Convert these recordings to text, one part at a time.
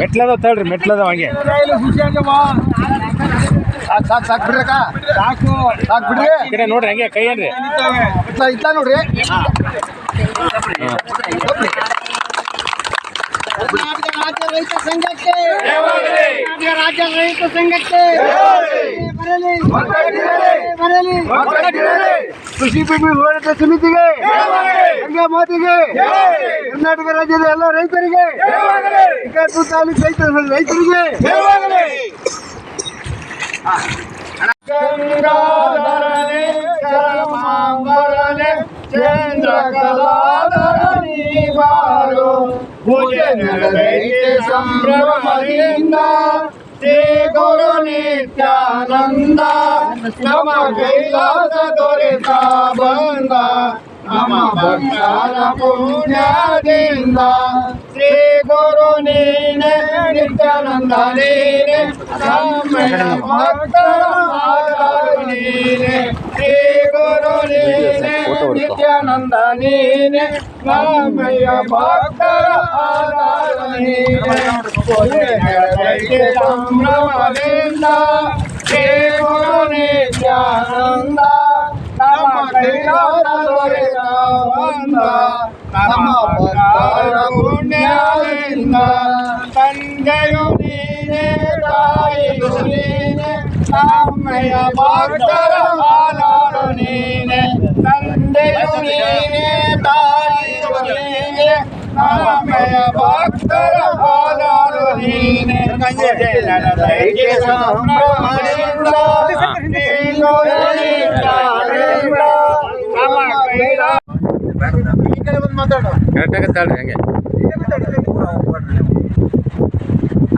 ಮೆಟ್ಲದ ತಳ್ರಿ ಮೆಟ್ಲದ ಹಂಗೆ. ಸಾಕು ಸಾಕು ಸಾಕು ಬಿಡ್ರಕ್ಕ ಸಾಕು ಸಾಕು ಬಿಡ್ರಿ ಈ ಕಡೆ ನೋಡ್ರಿ ಹಂಗೆ ಕೈ ಏನ್ರಿ? ಇತ್ತ ಇತ್ತ ನೋಡ್ರಿ ರಾಜ್ಯ ರೈತ ಸಂಘಕ್ಕೆ ಕರ್ನಾಟಕ ರಾಜ್ಯ ರೈತ ಸಂಘಕ್ಕೆ ಬರಲಿ ಬರಲಿ ಕೃಷಿ ಭೂಮಿ ಹೋರಾಟ ಸಮಿತಿಗೆ ಗಂಗಾ ಮಾತಿಗೆ ಕರ್ನಾಟಕ ರಾಜ್ಯದ ಎಲ್ಲ ರೈತರಿಗೆ ಶಿಕಾರ್ಪುರ ತಾಲೂಕು ರೈತ ರೈತರಿಗೆ ಗಂಗಾಧರನೆ ಕರಮಾಂಬರನೆ ಚಂದ್ರ ಕಲಾಧರನಿ ಬಾರು ಪೂಜೆ ನಡೆದೈತೆ ಸಂಭ್ರಮದಿಂದ ಶ್ರೀ ಗುರು ನಿತ್ಯಾನಂದ ನಮ್ಮ ಕೈಲಾಸ ದೊರೆತ ಬಂದ ನಮ್ಮ ಭಕ್ತರ ಪುಣ್ಯದಿಂದ ಶ್ರೀ ಗುರು ನೀನೆ ನಿತ್ಯಾನಂದ ನೀನೆ ನಮ್ಮೆಲ್ಲ ಭಕ್ತರ ಆಧಾರ ನೀನೆ ಶ್ರೀ ಗುರು నిత్యానందనీనే రామయ్య భక్తర ఆధారనీనే సంభ్రమవింద దేవు నిత్యానంద నమ కైలాసంద నమ పరార పుణ్యాలింద. ತಂದೆಯು ನೀನೆ ತಾಯಿಯು ನೀನೆ ನಮ್ಮಯ ಭಕ್ತರ ಆಧಾರ ನೀನೆ ನಡೆದೈತೆ ಸಂಭ್ರಮದಿಂದ ನೀನು ನೀನಾರಿಂದ ನಮ್ಮ ಕೈಲಾಸ ಈ ಕಡೆ ಬಂದು ಮಾತಾಡು ಕರೆಕ್ಟ್ ಆಗತ್ತೆ ತಳ್ರಿ ಹಂಗೆ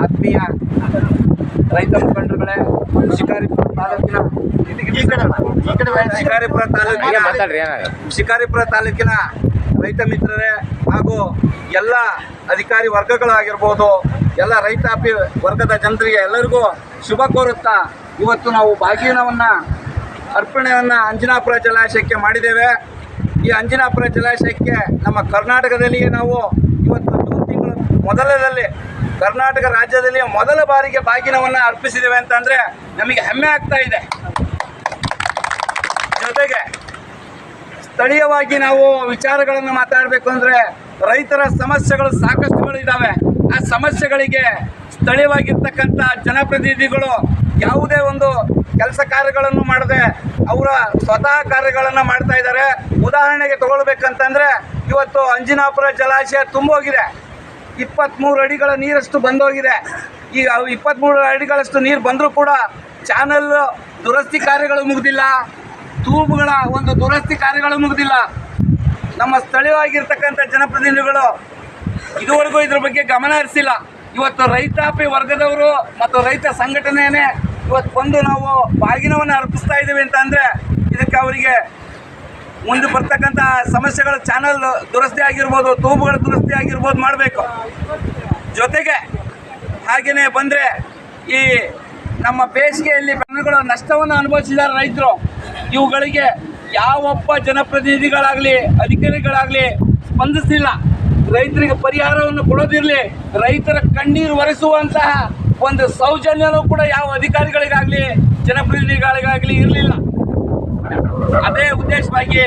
ಆತ್ಮೀಯ ರೈತ ಮುಖಂಡರುಗಳೇ ಶಿಕಾರಿಪುರ ತಾಲೂಕಿನ. ಶಿಕಾರಿಪುರ ತಾಲೂಕಿನ ಶಿಕಾರಿಪುರ ತಾಲೂಕಿನ ರೈತ ಮಿತ್ರರೇ ಹಾಗೂ ಎಲ್ಲ ಅಧಿಕಾರಿ ವರ್ಗಗಳಾಗಿರ್ಬೋದು ಎಲ್ಲ ರೈತಾಪಿ ವರ್ಗದ ಜನರಿಗೆ ಎಲ್ಲರಿಗೂ ಶುಭ ಕೋರುತ್ತಾ ಇವತ್ತು ನಾವು ಬಾಗಿನವನ್ನು ಅರ್ಪಣೆಯನ್ನು ಅಂಜನಾಪುರ ಜಲಾಶಯಕ್ಕೆ ಮಾಡಿದ್ದೇವೆ ಈ ಅಂಜನಾಪುರ ಜಲಾಶಯಕ್ಕೆ ನಮ್ಮ ಕರ್ನಾಟಕದಲ್ಲಿಯೇ ನಾವು ಇವತ್ತು ಜೂನ್ ತಿಂಗಳು ಮೊದಲದಲ್ಲಿ ಕರ್ನಾಟಕ ರಾಜ್ಯದಲ್ಲಿ ಮೊದಲ ಬಾರಿಗೆ ಬಾಗಿನವನ್ನು ಅರ್ಪಿಸಿದ್ದೇವೆ ಅಂತಂದರೆ ನಮಗೆ ಹೆಮ್ಮೆ ಆಗ್ತಾ ಇದೆ. ಜೊತೆಗೆ ಸ್ಥಳೀಯವಾಗಿ ನಾವು ವಿಚಾರಗಳನ್ನು ಮಾತಾಡಬೇಕು ಅಂದರೆ ರೈತರ ಸಮಸ್ಯೆಗಳು ಸಾಕಷ್ಟುಗಳು ಇದ್ದಾವೆ ಆ ಸಮಸ್ಯೆಗಳಿಗೆ ಸ್ಥಳೀಯವಾಗಿರ್ತಕ್ಕಂಥ ಜನಪ್ರತಿನಿಧಿಗಳು ಯಾವುದೇ ಒಂದು ಕೆಲಸ ಕಾರ್ಯಗಳನ್ನು ಮಾಡದೆ ಅವರ ಸ್ವತಃ ಕಾರ್ಯಗಳನ್ನು ಮಾಡ್ತಾ ಇದ್ದಾರೆ. ಉದಾಹರಣೆಗೆ ತಗೊಳ್ಬೇಕಂತಂದರೆ ಇವತ್ತು ಅಂಜಿನಾಪುರ ಜಲಾಶಯ ತುಂಬೋಗಿದೆ. ಇಪ್ಪತ್ತ್ಮೂರು ಅಡಿಗಳ ನೀರಷ್ಟು ಬಂದೋಗಿದೆ. ಈಗ ಇಪ್ಪತ್ತ್ಮೂರು ಅಡಿಗಳಷ್ಟು ನೀರು ಬಂದರೂ ಕೂಡ ಚಾನಲ್ ದುರಸ್ತಿ ಕಾರ್ಯಗಳು ಮುಗಿದಿಲ್ಲ. ತೂಬುಗಳ ಒಂದು ದುರಸ್ತಿ ಕಾರ್ಯಗಳು ಮುಗಿದಿಲ್ಲ. ನಮ್ಮ ಸ್ಥಳೀಯವಾಗಿರ್ತಕ್ಕಂಥ ಜನಪ್ರತಿನಿಧಿಗಳು ಇದುವರೆಗೂ ಇದ್ರ ಬಗ್ಗೆ ಗಮನ ಹರಿಸಿಲ್ಲ. ಇವತ್ತು ರೈತಾಪಿ ವರ್ಗದವರು ಮತ್ತು ರೈತ ಸಂಘಟನೆಯೇ ಇವತ್ತು ಬಂದು ನಾವು ಬಾಗಿನವನ್ನು ಅರ್ಪಿಸ್ತಾ ಇದ್ದೀವಿ ಅಂತ ಅಂದರೆ ಇದಕ್ಕೆ ಅವರಿಗೆ ಮುಂದೆ ಬರ್ತಕ್ಕಂಥ ಸಮಸ್ಯೆಗಳು ಚಾನಲ್ ದುರಸ್ತಿ ಆಗಿರ್ಬೋದು, ತೂಬುಗಳ ದುರಸ್ತಿ ಆಗಿರ್ಬೋದು ಮಾಡಬೇಕು. ಜೊತೆಗೆ ಹಾಗೆಯೇ ಬಂದರೆ ಈ ನಮ್ಮ ಬೇಸಿಗೆಯಲ್ಲಿ ಬೆಳೆಗಳ ನಷ್ಟವನ್ನು ಅನುಭವಿಸಿದ್ದಾರೆ ರೈತರು. ಇವುಗಳಿಗೆ ಯಾವೊಬ್ಬ ಜನಪ್ರತಿನಿಧಿಗಳಾಗಲಿ, ಅಧಿಕಾರಿಗಳಾಗಲಿ ಸ್ಪಂದಿಸಲಿಲ್ಲ. ರೈತರಿಗೆ ಪರಿಹಾರವನ್ನು ಕೊಡೋದಿರಲಿ, ರೈತರ ಕಣ್ಣೀರು ಒರೆಸುವಂತಹ ಒಂದು ಸೌಜನ್ಯನೂ ಕೂಡ ಯಾವ ಅಧಿಕಾರಿಗಳಿಗಾಗಲಿ, ಜನಪ್ರತಿನಿಧಿಗಳಿಗಾಗಲಿ ಇರಲಿಲ್ಲ. ಅದೇ ಉದ್ದೇಶವಾಗಿ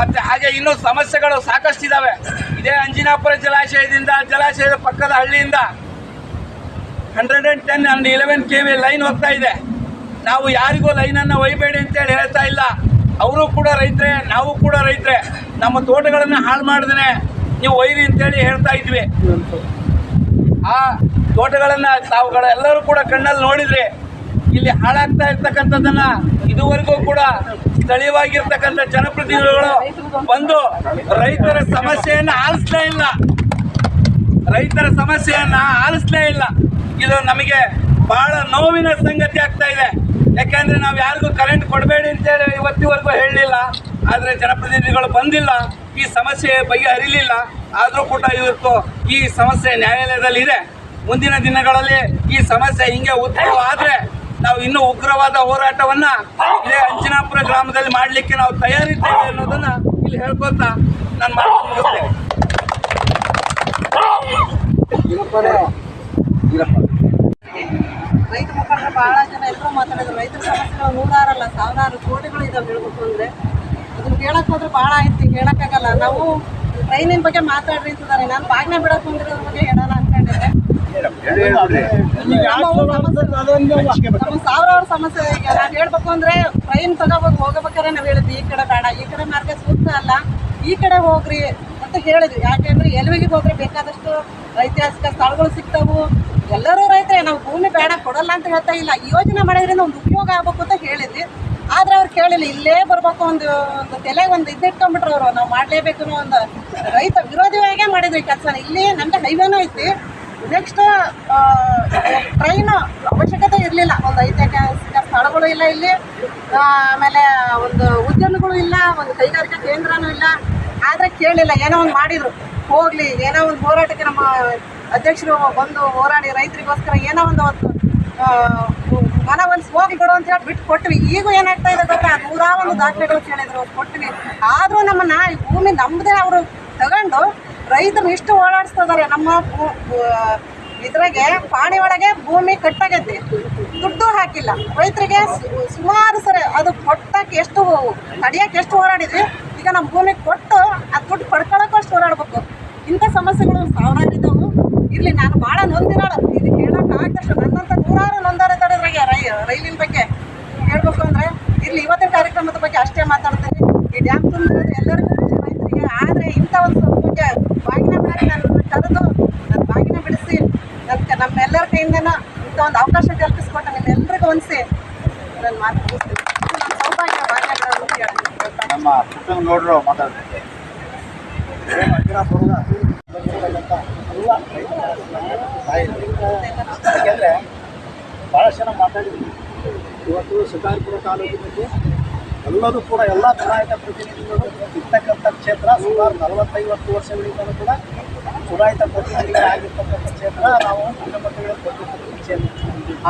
ಮತ್ತೆ ಹಾಗೆ ಇನ್ನೂ ಸಮಸ್ಯೆಗಳು ಸಾಕಷ್ಟು ಸಾಕಷ್ಟಿದ್ದಾವೆ ಇದೇ ಅಂಜಿನಾಪುರ ಜಲಾಶಯದಿಂದ ಜಲಾಶಯದ ಪಕ್ಕದ ಹಳ್ಳಿಯಿಂದ hundred and ten and eleven K V line ಹೋಗ್ತಾ ಇದೆ. ನಾವು ಯಾರಿಗೂ ಲೈನನ್ನು ಒಯ್ಬೇಡಿ ಅಂತೇಳಿ ಹೇಳ್ತಾ ಇಲ್ಲ. ಅವರು ಕೂಡ ರೈತರೇ, ನಾವು ಕೂಡ ರೈತರೇ, ನಮ್ಮ ತೋಟಗಳನ್ನು ಹಾಳು ಮಾಡಿದ್ರೆ ನೀವು ಒಯ್ರಿ ಅಂತೇಳಿ ಹೇಳ್ತಾ ಇದ್ವಿ. ಆ ತೋಟಗಳನ್ನು ತಾವುಗಳೆಲ್ಲರೂ ಕೂಡ ಕಣ್ಣಲ್ಲಿ ನೋಡಿದರೆ ಇಲ್ಲಿ ಹಾಳಾಗ್ತಾ ಇರ್ತಕ್ಕಂಥದ್ದನ್ನ ಇದುವರೆಗೂ ಕೂಡ ಸ್ಥಳೀಯವಾಗಿರ್ತಕ್ಕಂಥ ಜನಪ್ರತಿನಿಧಿಗಳು ಬಂದು ರೈತರ ಸಮಸ್ಯೆಯನ್ನು ಆಲಿಸ್ಲೇ ಇಲ್ಲ. ರೈತರ ಸಮಸ್ಯೆಯನ್ನು ಆಲಿಸ್ಲೇ ಇಲ್ಲ. ಇದು ನಮಗೆ ಬಹಳ ನೋವಿನ ಸಂಗತಿ ಆಗ್ತಾ ಇದೆ. ಯಾಕೆಂದ್ರೆ ನಾವು ಯಾರಿಗೂ ಕರೆಂಟ್ ಕೊಡಬೇಡಿ ಅಂತೇಳಿ ಇವತ್ತಿವರೆಗೂ ಹೇಳಲಿಲ್ಲ. ಆದರೆ ಜನಪ್ರತಿನಿಧಿಗಳು ಬಂದಿಲ್ಲ. ಈ ಸಮಸ್ಯೆ ಬಗೆಹರಿಲಿಲ್ಲ ಆದರೂ ಕೂಡ ಇವತ್ತು ಈ ಸಮಸ್ಯೆ ನ್ಯಾಯಾಲಯದಲ್ಲಿ ಇದೆ ಮುಂದಿನ ದಿನಗಳಲ್ಲಿ ಈ ಸಮಸ್ಯೆ ಹಿಂಗೆ ಉತ್ತಮ ನಾವು ಇನ್ನೂ ಉಗ್ರವಾದ ಹೋರಾಟವನ್ನ ಇಲ್ಲೇ ಅಂಜನಾಪುರ ಗ್ರಾಮದಲ್ಲಿ ಮಾಡಲಿಕ್ಕೆ ನಾವು ತಯಾರಿದ್ದೇವೆ ಅನ್ನೋದನ್ನ ಇಲ್ಲಿ ಹೇಳ್ಕೊತಾ ನಾನು ಮಾತು ರೈತ ಮುಖಂಡರು ಬಹಳ ಜನ ಎಲ್ಲರೂ ಮಾತಾಡಿದ್ರು. ರೈತರ ಸಮಸ್ಯೆಗಳು ನೂರಾರಲ್ಲ, ಸಾವಿರಾರು ಕೋಟಿಗಳು ಇದಾವೆ ಹೇಳ್ಬೇಕು ಅಂದ್ರೆ. ಅದನ್ನ ಕೇಳಕ್ ಹೋದ್ರೆ ಬಹಳ ಐತಿ ಹೇಳಕ್ಕಾಗಲ್ಲ. ನಾವು ಟ್ರೈನಿನ ಬಗ್ಗೆ ಮಾತಾಡ್ರಿ ಅಂತಿದ್ದಾರೆ. ನಾನು ಬಾಗ್ನ ಬಿಡಕ್ ಬಂದಿರೋದ್ರ ಬಗ್ಗೆ ಹೇಳೋಣ ನಮ್ಮ ಸಾವಿರಾರು ಸಮಸ್ಯೆ ಈಗ ನಾನು ಹೇಳ್ಬೇಕು ಅಂದ್ರೆ ಟ್ರೈನ್ ತಗೋಬೇಕು ಹೋಗಬೇಕಾದ್ರೆ ನಾವು ಹೇಳಿದ್ವಿ, ಈ ಕಡೆ ಬೇಡ, ಈ ಕಡೆ ಮಾರ್ಗ ಸೂಕ್ತ ಅಲ್ಲ. ಈ ಕಡೆ ಹೋಗ್ರಿ ಅಂತ ಹೇಳಿದ್ವಿ. ಯಾಕೆಂದ್ರೆ ಎಲ್ವಿಗೆ ಹೋಗ್ರಿ ಬೇಕಾದಷ್ಟು ಐತಿಹಾಸಿಕ ಸ್ಥಳಗಳು ಸಿಗ್ತಾವು. ಎಲ್ಲರೂ ರೈತರೇ, ನಾವು ಭೂಮಿ ಬೇಡ, ಕೊಡಲ್ಲ ಅಂತ ಹೇಳ್ತಾ ಇಲ್ಲ. ಯೋಜನೆ ಮಾಡೋದ್ರಿಂದ ಒಂದು ಉಪಯೋಗ ಆಗ್ಬೇಕು ಅಂತ ಹೇಳಿದ್ವಿ. ಆದ್ರೆ ಅವ್ರು ಕೇಳಿಲ್ಲ, ಇಲ್ಲೇ ಬರ್ಬೇಕು ಒಂದು ಒಂದು ತಲೆ ಒಂದು ಇದಿಟ್ಕೊಂಡ್ಬಿಟ್ರು ಅವರು. ನಾವು ಮಾಡಲೇಬೇಕು ಅನ್ನೋ ಒಂದು ರೈತ ವಿರೋಧಿಯಾಗೇ ಮಾಡಿದ್ವಿ ಕೆಲಸ ಇಲ್ಲಿ ನಮ್ಗೆ ಹೈವೇನೂ ಐತಿ. ನೆಕ್ಸ್ಟ್ ಟ್ರೈನ್ ಅವಶ್ಯಕತೆ ಇರಲಿಲ್ಲ. ಒಂದು ಐತಿಹಾಸಿಕ ಸ್ಥಳಗಳು ಇಲ್ಲ ಇಲ್ಲಿ. ಆಮೇಲೆ ಒಂದು ಉದ್ಯಮಗಳು ಇಲ್ಲ, ಒಂದು ಕೈಗಾರಿಕಾ ಕೇಂದ್ರನೂ ಇಲ್ಲ. ಆದರೆ ಕೇಳಿಲ್ಲ, ಏನೋ ಒಂದು ಮಾಡಿದ್ರು. ಹೋಗ್ಲಿ, ಏನೋ ಒಂದು ಹೋರಾಟಕ್ಕೆ ನಮ್ಮ ಅಧ್ಯಕ್ಷರು ಬಂದು ಹೋರಾಡಿ, ರೈತರಿಗೋಸ್ಕರ ಏನೋ ಒಂದು ಒಂದು ಮನ ಮನವೊಲಿಸಿ ಹೋಗಿ ಬಿಡು ಅಂತ ಹೇಳಿ ಬಿಟ್ಟು ಕೊಟ್ವಿ. ಈಗ ಏನಾಗ್ತಾ ಇದೆ ಗೊತ್ತಾ? ನೂರ ಒಂದು ದಾಖಲೆಗಳು ಕೇಳಿದ್ರು, ಕೊಟ್ವಿ. ಆದರೂ ನಮ್ಮನ್ನ ಭೂಮಿ ನಮ್ಮದೇ ಅವರು ತಗೊಂಡು ರೈತರು ಇಷ್ಟು ಓಡಾಡಿಸ್ತಿದ್ದಾರೆ ನಮ್ಮ ಇದ್ರಾಗೆ ಪಾಣಿ ಒಳಗೆ ಭೂಮಿ ಕಟ್ಟಾಗೈತಿ ದುಡ್ಡು ಹಾಕಿಲ್ಲ. ರೈತರಿಗೆ ಸುಮಾರು ಸರಿ ಅದು ಕೊಟ್ಟಕ್ಕೆ ಎಷ್ಟು ತಡಿಯಕ್ಕೆ ಎಷ್ಟು ಹೋರಾಡಿದ್ವಿ, ಈಗ ನಮ್ಮ ಭೂಮಿ ಕೊಟ್ಟು ಆ ದುಡ್ಡು ಪಡ್ಕೊಳಕ್ಕೂ ಅಷ್ಟು ಹೋರಾಡ್ಬೇಕು. ಇಂಥ ಸಮಸ್ಯೆಗಳು ಸಾವಿರಾರು ಇದ್ದಾವೆ ಇರಲಿ, ನಾನು ಭಾಳ ನೊಂದಿರೋಳು ಇದು ಹೇಳಕ್ಕೆ ಆಗ್ತಷ್ಟು ನನ್ನಂತ ನೂರಾರು ನೊಂದಾರ ಇದ್ದಾರೆ ಇದ್ರಾಗೆ ರೈ, ರೈಲಿನ ಬಗ್ಗೆ. ಹೇಳ್ಬೇಕು ಅಂದರೆ ಇಲ್ಲಿ ಇವತ್ತಿನ ಕಾರ್ಯಕ್ರಮದ ಬಗ್ಗೆ ಅಷ್ಟೇ ಮಾತಾಡ್ತೀನಿ. ಈ ಡ್ಯಾಮ್ ತುಂಬಿರೋದು ಎಲ್ಲರಿಗೂ ರೈತರಿಗೆ. ಆದರೆ ಇಂಥ ಒಂದು ಬಗ್ಗೆ ಬಾಗಿನ ಮೇಲೆ ನಾನು ಕರೆದು ನನ್ನ ಬಾಗಿನ ಬಿಡಿಸಿ ನನ್ನ ನಮ್ಮೆಲ್ಲರ ಕೈಯಿಂದನೂ ಇಂಥ ಒಂದು ಅವಕಾಶ ಕಲ್ಪಿಸ್ಕೊಟ್ಟು ನಿಮ್ಮೆಲ್ಲರಿಗೂ ಹೊಂದಿಸಿ ನನ್ನ ಮಾತು ಮುಗಿಸ್ತೀನಿ. ನನ್ನ ಸೌಭಾಗ್ಯ ಬಾಗಿನ ಹೇಳ್ತೀನಿ. ನಮ್ಮ ಪುಟ್ಟನ ನೋಡ್ರು ಮಾತಾಡ್ತಾರೆ ಯಾಕೆಂದರೆ ಭಾಳ ಜನ ಮಾತಾಡಿದ್ವಿ ಇವತ್ತು ಸಿದ್ದಾರ್ಪುರ ತಾಲೂಕಿನಲ್ಲಿ ಎಲ್ಲರೂ ಕೂಡ ಎಲ್ಲ ಚುನಾಯಿತ ಪ್ರತಿನಿಧಿಗಳು ಇರ್ತಕ್ಕಂಥ ಕ್ಷೇತ್ರ ಸುಮಾರು ನಲವತ್ತೈವತ್ತು ವರ್ಷಗಳಿಂದಲೂ ಕೂಡ ಚುನಾಯಿತ ಪ್ರತಿನಿಧಿಗಳಾಗಿರ್ತಕ್ಕಂಥ ಕ್ಷೇತ್ರ ನಾವು ಮುಖ್ಯಮಂತ್ರಿಗಳು ಕೊಟ್ಟಿರ್ತಕ್ಕಂಥ ಕ್ಷೇತ್ರ.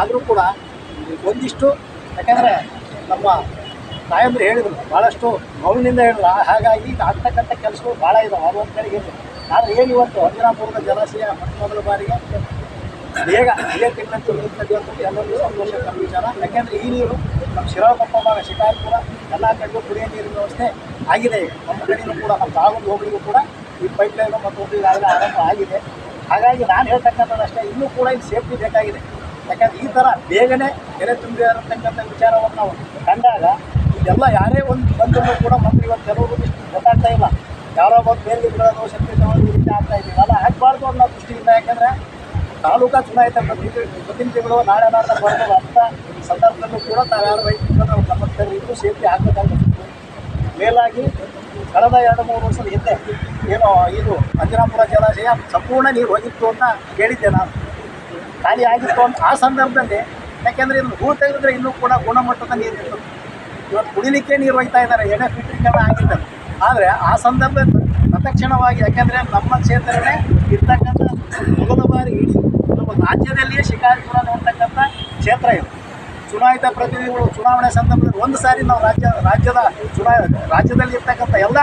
ಆದರೂ ಕೂಡ ಒಂದಿಷ್ಟು, ಯಾಕಂದರೆ ನಮ್ಮ ತಾಯಂದ್ರು ಹೇಳಿದರು ಭಾಳಷ್ಟು ಮೌನಿಂದ ಹೇಳಿದ್ರು ಹಾಗಾಗಿ ಆಗ್ತಕ್ಕಂಥ ಕೆಲಸಗಳು ಭಾಳ ಇದಾವೆ. ಒಂದು ಕಡೆಗೆ ಆದರೆ ಏನು ಇವತ್ತು ಅಂಜನಾಪುರದ ಜಲಾಶಯ ಮೊದಲ ಬಾರಿಗೆ ಬೇಗ ತಿಂಗಳಂತೂ ಇರ್ತದೆ ಅಂತ ಎಲ್ಲರಿಗೂ ಸಂತೋಷ ವಿಚಾರ. ಯಾಕೆಂದರೆ ಈ ನೀರು ನಮ್ಮ ಶಿರಾಳಕೊಪ್ಪ ಭಾಗ, ಶಿಕಾರಿಪುರ, ಎಲ್ಲ ಕಡೆಗೂ ಕುಡಿಯೋ ನೀರಿನ ವ್ಯವಸ್ಥೆ ಆಗಿದೆ. ನಮ್ಮ ಕಡೆಯೂ ಕೂಡ ನಮ್ಮ ತಾಗೊಂಡು ಹೋಗ್ಲಿಗೂ ಕೂಡ ಈ ಪೈಪ್ ಲೈನ್ ಮತ್ತು ಈಗಾಗಲೇ ಆರಂಭ ಆಗಿದೆ. ಹಾಗಾಗಿ ನಾನು ಹೇಳ್ತಕ್ಕಂಥದ್ದು ಅಷ್ಟೇ, ಇನ್ನೂ ಕೂಡ ಇಲ್ಲಿ ಸೇಫ್ಟಿ ಬೇಕಾಗಿದೆ. ಯಾಕಂದ್ರೆ ಈ ಥರ ಬೇಗನೆ ಎಲೆ ತುಂಬಿ ಇರತಕ್ಕಂಥ ವಿಚಾರವನ್ನು ನಾವು ಕಂಡಾಗ ಇದೆಲ್ಲ ಯಾರೇ ಒಂದು ಬಂದರೂ ಕೂಡ ಮಂತ್ರಿ ಇವತ್ತು ಕೆಲವರು ಗೊತ್ತಾಗ್ತಾ ಇಲ್ಲ. ಯಾರೋ ಬಂದು ಬೇರೆ ಬಿಡೋದು ಶಕ್ತಿ ಈ ರೀತಿ ಆಗ್ತಾ ಆಗಬಾರ್ದು ಅನ್ನೋ ದೃಷ್ಟಿಯಿಂದ ಯಾಕೆಂದರೆ ತಾಲೂಕಾ ಚುನಾಯಿತ ಪ್ರತಿನಿಧಿ ಪ್ರತಿನಿಧಿಗಳು ನಾಳೆ ನಾಡ ಬರೋದು ಅಂತ ಸಂದರ್ಭದಲ್ಲೂ ಕೂಡ ತಾವ್ಯಾರು ರೈತರು ನಾವು ಗಮನಿಸ್ತಾರೆ ಇದು ಸೇಫ್ಟಿ ಹಾಕಬೇಕಾಗುತ್ತೆ. ಮೇಲಾಗಿ ಕಳೆದ ಎರಡು ಮೂರು ವರ್ಷದ ಹಿಂದೆ ಏನು ಇದು ಅಂಜನಾಪುರ ಜಲಾಶಯ ಸಂಪೂರ್ಣ ನೀರು ಹೋಗಿತ್ತು ಅಂತ ಕೇಳಿದ್ದೆ ನಾನು. ಖಾಲಿ ಆಗಿತ್ತು ಅಂತ ಆ ಸಂದರ್ಭದಲ್ಲಿ ಯಾಕೆಂದರೆ ಇದನ್ನು ಹೂ ತೆಗೆದ್ರೆ ಇನ್ನೂ ಕೂಡ ಗುಣಮಟ್ಟದ ನೀರಿತ್ತು. ಇವತ್ತು ಕುಡಿಲಿಕ್ಕೆ ನೀರು ಹೋಯ್ತಾ ಇದ್ದಾರೆ, ಎಣ್ಣೆ ಫಿಲ್ಟ್ರಿಂಗೆಲ್ಲ ಆಗಿದ್ದಾರೆ ಆದರೆ ಆ ಸಂದರ್ಭ ತತ್ಕ್ಷಣವಾಗಿ ಯಾಕೆಂದರೆ ನಮ್ಮ ಕ್ಷೇತ್ರನೇ ಇರ್ತಕ್ಕಂಥ ಮೊದಲ ಬಾರಿ ರಾಜ್ಯದಲ್ಲಿಯೇ ಶಿಕಾರಿಪುರ ನೋಡ್ತಕ್ಕಂಥ ಕ್ಷೇತ್ರ ಇದು. ಚುನಾಯಿತ ಪ್ರತಿನಿಧಿಗಳು ಚುನಾವಣೆ ಸಂದರ್ಭದಲ್ಲಿ ಒಂದು ಸಾರಿ ನಾವು ರಾಜ್ಯ, ರಾಜ್ಯದ ಚುನಾ, ರಾಜ್ಯದಲ್ಲಿ ಇರ್ತಕ್ಕಂಥ ಎಲ್ಲ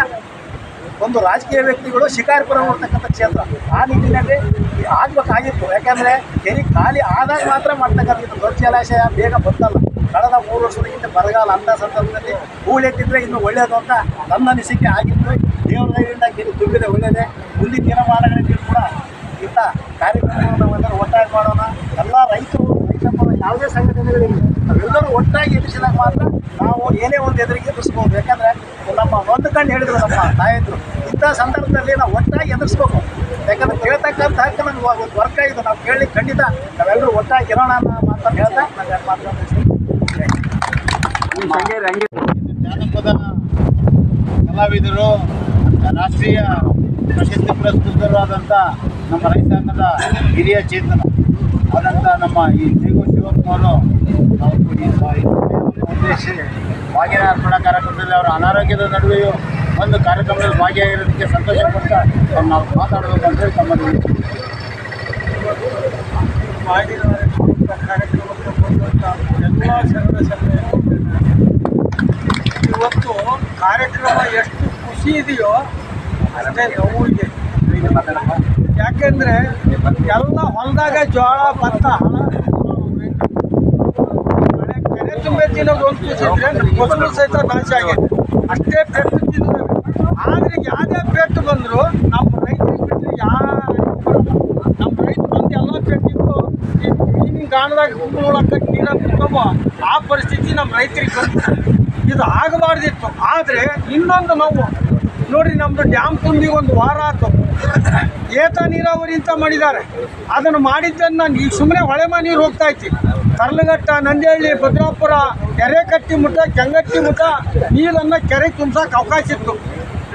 ಒಂದು ರಾಜಕೀಯ ವ್ಯಕ್ತಿಗಳು ಶಿಕಾರಿಪುರ ನೋಡ್ತಕ್ಕಂಥ ಕ್ಷೇತ್ರ. ಆ ನಿಟ್ಟಿನಲ್ಲಿ ಆಗಬೇಕಾಗಿತ್ತು. ಯಾಕಂದರೆ ಕೆರೆ ಖಾಲಿ ಆದಾಗ ಮಾತ್ರ ಮಾಡ್ತಕ್ಕಂಥ ಇದು ದೊಡ್ಡ ಜಲಾಶಯ ಬೇಗ ಬಂದಲ್ಲ ಕಳೆದ ಮೂರು ವರ್ಷದ ಹಿಂದೆ ಬರಗಾಲ ಅಂಥ ಸಂದರ್ಭದಲ್ಲಿ ಹೂಳೆತ್ತಿದ್ರೆ ಇನ್ನೂ ಒಳ್ಳೆಯದು ಅಂತ ನನ್ನ ಅನಿಸಿಕೆ ಆಗಿತ್ತು. ದೇವರ ದಯೆಯಿಂದ ಕೆರೆ ತುಂಬಿದೆ ಒಳ್ಳೆಯದೇ ಮುಂದಿನ ದಿನಮಾನಗಳಲ್ಲಿ ಕೂಡ ಇಂಥ ಕಾರ್ಯಕ್ರಮವನ್ನು ನಾವೆಲ್ಲರೂ ಒಟ್ಟಾಗಿ ಮಾಡೋಣ ಎಲ್ಲ ರೈತರು ರೈತ ಪರ ಯಾವುದೇ ಸಂಘಟನೆಗಳಿಲ್ಲ. ನಾವೆಲ್ಲರೂ ಒಟ್ಟಾಗಿ ಎದುರಿಸಿದಾಗ ಮಾತ್ರ ನಾವು ಏನೇ ಒಂದು ಎದುರಿಗೆ ಎದುರಿಸ್ಬೋದು. ಯಾಕಂದರೆ ನಮ್ಮ ಒಂದು ಕಣ್ಣು ಹೇಳಿದ್ರು ನಮ್ಮ ತಾಯಂದ್ರು ಇಂಥ ಸಂದರ್ಭದಲ್ಲಿ ನಾವು ಒಟ್ಟಾಗಿ ಎದುರಿಸ್ಬೇಕು. ಯಾಕಂದ್ರೆ ಕೇಳ್ತಕ್ಕಂಥ ಹಕ್ಕು ನಮ್ಗೆ ಒಂದು ವರ್ಕ ಇದು ನಾವು ಕೇಳಿ ಖಂಡಿತ ನಾವೆಲ್ಲರೂ ಒಟ್ಟಾಗಿ ಇರೋಣ ಅನ್ನೋ ಮಾತನ್ನು ಹೇಳ್ತಾ ನಾನು ಎರಡು ಮಾತು ಜಾನಪದ ಕಲಾವಿದರು ರಾಷ್ಟ್ರೀಯ ಪ್ರಶಸ್ತಿ ಪುರಸ್ಕೃತರಾದಂಥ ನಮ್ಮ ರೈತಾಂಗದ ಹಿರಿಯ ಚೇತನ ಆದಂಥ ನಮ್ಮ ಈ ಶಿವಕುಮಾರು ನಾವು ಕಾರ್ಯಕ್ರಮದಲ್ಲಿ ಅವರ ಅನಾರೋಗ್ಯದ ನಡುವೆಯೂ ಒಂದು ಕಾರ್ಯಕ್ರಮದಲ್ಲಿ ಭಾಗಿಯಾಗಿರೋದಕ್ಕೆ ಸಂತೋಷ ಪಡ್ತಾ ಅವ್ರು ನಾವು ಮಾತಾಡಬೇಕು ಅಂತೇಳಿ ತಮ್ಮಲ್ಲಿ ಕಾರ್ಯಕ್ರಮಕ್ಕೆ ಬಂದಂಥ ಎಲ್ಲ ಶರಣ ಶರಣೆಯರು ಇವತ್ತು ಕಾರ್ಯಕ್ರಮ ಎಷ್ಟು ಖುಷಿ ಇದೆಯೋ ಅಷ್ಟೇ ನೋವಿಗೆ ಯಾಕೆಂದರೆ ಯಾಕೆಂದ್ರೆ ಎಲ್ಲ ಹೊಲದಾಗ ಜೋಳ ಭತ್ತ ಹಣ ಮಳೆ ಕೆರೆ ತುಂಬೆ ತಿನ್ನೋದು ಒಂದು ಖುಷಿ ಇದ್ರೆ ಫಸಲು ಸಹಿತ ನಾಶ ಆಗಿದೆ. ಅಷ್ಟೇ ಪೆಟ್ಟು ತಿಂದಿದ್ದಾವೆ ಆದ್ರೆ ಯಾವುದೇ ಪೆಟ್ಟು ಬಂದರೂ ನಮ್ಮ ರೈತರಿಗೆ ಬಿಟ್ಟರೆ ಯಾರು ನಮ್ಮ ರೈತ ಬಂದು ಎಲ್ಲ ಪೆಟ್ಟಿದ್ದು ಈ ಮೀನಿನ ಗಾಣದಾಗ ಕುತ್ಕೊಳ್ಳೋಕೆ ನೀರ ಕುತ್ಕೊಬೋ ಆ ಪರಿಸ್ಥಿತಿ ನಮ್ಮ ರೈತರಿಗೆ ಬಂತು. ಇದು ಆಗಬಾರ್ದಿತ್ತು ಆದರೆ ಇನ್ನೊಂದು ನಾವು. ನೋಡಿ ನಮ್ಮದು ಡ್ಯಾಮ್ ತುಂಬಿ ಒಂದು ವಾರ ಆಯ್ತು ಏತ ನೀರಾವರಿ ಅಂತ ಮಾಡಿದ್ದಾರೆ. ಅದನ್ನು ಮಾಡಿದ್ದನ್ನು ಈಗ ಸುಮ್ಮನೆ ಮಾ ನೀರು ಹೋಗ್ತಾ ಐತಿ. ಕರ್ಲಘಟ್ಟ ನಂದಿಹಳ್ಳಿ, ಭದ್ರಾಪುರ, ಕೆರೆಕಟ್ಟಿ ಮುಟ್ಟ ಕೆಂಗಟ್ಟಿ ಮುಟ್ಟ ನೀರನ್ನು ಕೆರೆ ತುಂಬಿಸೋಕೆ ಅವಕಾಶ ಇತ್ತು.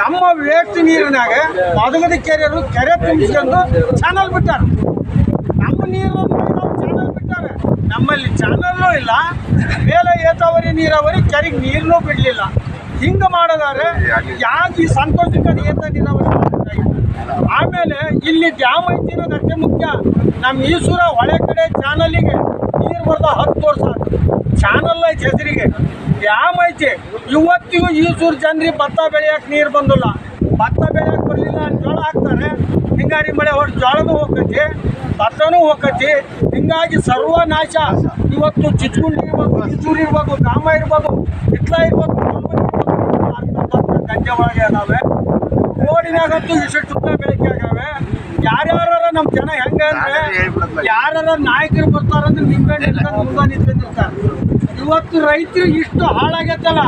ನಮ್ಮ ವ್ಯಕ್ತಿ ನೀರಿನಾಗೆ ಮದಗದ ಕೆರೆಯರು ಕೆರೆ ತುಂಬಿಸ್ಕೊಂಡು ಚಾನಲ್ ಬಿಟ್ಟಾರೆ. ನಮ್ಮ ನೀರನ್ನು ಚಾನಲ್ ಬಿಟ್ಟಾರೆ. ನಮ್ಮಲ್ಲಿ ಚಾನಲ್ನು ಇಲ್ಲ, ಮೇಲೆ ಏತಾವರಿ ನೀರಾವರಿ, ಕೆರೆಗೆ ನೀರನ್ನೂ ಬಿಡಲಿಲ್ಲ. ಹಿಂಗೆ ಮಾಡೋದಾದ್ರೆ ಯಾಕೆ ಈ ಸಂತೋಷಕ್ಕೆ ಏತ ನೀರಾವರಿ? ಆಮೇಲೆ ಇಲ್ಲಿ ಡ್ಯಾಮ್ ಐತಿ ಅನ್ನೋದು ಅಷ್ಟೇ ಮುಖ್ಯ. ನಮ್ಮ ಈಸೂರ ಹೊಳೆ ಕಡೆ ನೀರು ಬರ್ದ ಹತ್ತು ವರ್ಷ ಚಾನಲ್ ಐತಿ ಹೆಸರಿಗೆ. ಡ್ಯಾಮ್ ಐತಿ. ಇವತ್ತಿಗೂ ಈಸೂರು ಜನರಿಗೆ ಭತ್ತ ಬೆಳೆಯಕ್ಕೆ ನೀರು ಬಂದಿಲ್ಲ. ಭತ್ತ ಬೆಳೆಯಕ್ಕೆ ಬರಲಿಲ್ಲ ಜೋಳ ಹಾಕ್ತಾರೆ. ಹಿಂಗಾರಿ ಮಳೆ ಹೊರ ಜೋಳನೂ ಹೋಗ್ತೈತಿ, ಭತ್ತನೂ ಹೋಗತಿ ಹಿಂಗಾಗಿ ಸರ್ವನಾಶ. ಇವತ್ತು ಚಿಚ್ಕುಂಡಿ ಇರ್ಬೋದು ಕಿಚೂರು ಇರ್ಬೋದು, ಗಾಮ ಇರ್ಬೋದು ಹಿತ್ಲ ಇರ್ಬೋದು ಗಂಜೆ ಒಳಗೆ ಅದಾವೆ. ರೋಡಿನಾಗಂತೂ ಇಷ್ಟು ಬೆಳಕಾಗವೆ ಯಾರ್ಯಾರ ನಮ್ಮ ಜನ ಹೆಂಗೆ ಅಂದ್ರೆ ಯಾರ ನಾಯಕರು ಬರ್ತಾರಂದ್ರೆ ಮುಂದೆ ನಿಂತ್ಕೊಂಡಿರ್ತಾರೆ ಇವತ್ತು ರೈತರು ಇಷ್ಟು ಹಾಳಾಗೈತಲ್ಲ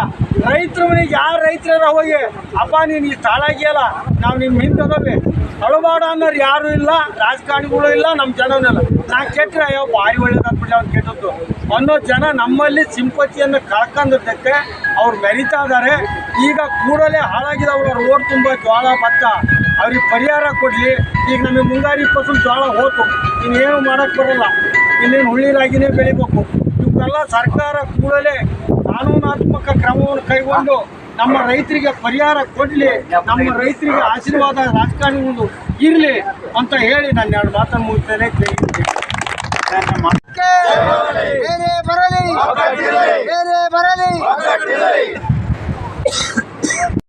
ರೈತರ ಮನೆಗೆ ಯಾರು ರೈತರ ಹೋಗಿ ಅಪ್ಪ ನೀನು ಇಷ್ಟು ಹಾಳಾಗಿಯಲ್ಲ ನಾವು ನಿಮ್ಮ ಹಿಂದೆ ಅದಾವೆ. ಅಳಬಾಡ ಅನ್ನೋರು ಯಾರು ಇಲ್ಲ ರಾಜಕಾರಣಿಗಳು ಇಲ್ಲ ನಮ್ಮ ಜನನೂ ಇಲ್ಲ. ನಾ ಕೆಟ್ಟರೆ ಅಯ್ಯೋ ಭಾರಿ ಒಳ್ಳೇದಾಗ್ಬಿಟ್ಟು ಅವ್ನು ಕೆಟ್ಟದ್ದು ಅನ್ನೋ ಜನ ನಮ್ಮಲ್ಲಿ ಸಿಂಪತಿಯನ್ನು ಕಳ್ಕೊಂಡಿದ್ದಕ್ಕೆ ಅವ್ರು ಮೆರಿತಾ ಇದ್ದಾರೆ. ಈಗ ಕೂಡಲೇ ಹಾಳಾಗಿದವ್ರ ರೋಡ್ ತುಂಬ ಜೋಳ ಭತ್ತ. ಅವ್ರಿಗೆ ಪರಿಹಾರ ಕೊಡಲಿ. ಈಗ ನಮಗೆ ಮುಂಗಾರಿ ಫಸಲು ಜೋಳ ಹೋತು. ಇನ್ನೇನು ಮಾಡೋಕ್ಕೆ ಬರೋಲ್ಲ. ಇನ್ನೇನು ಹುಳ್ಳಿರಾಗಿನೇ ಬೆಳಿಬೇಕು. ಇವಕ್ಕೆಲ್ಲ ಸರ್ಕಾರ ಕೂಡಲೇ ಕಾನೂನಾತ್ಮಕ ಕ್ರಮವನ್ನು ಕೈಗೊಂಡು ನಮ್ಮ ರೈತರಿಗೆ ಪರಿಹಾರ ಕೊಡಲಿ. ನಮ್ಮ ರೈತರಿಗೆ ಆಶೀರ್ವಾದ ರಾಜಕಾರಣಿಗಳು ಇರಲಿ ಅಂತ ಹೇಳಿ ನಾನು ಎರಡು ಮಾತನ್ನು ಮುಗಿಸ್ತೇನೆ. ಜೈ ಹಿಂದ್, ಜೈ ಭಾರತ್. ಬೇರೆ ಬರಲಿ ಬೇರೆ ಬರಲಿ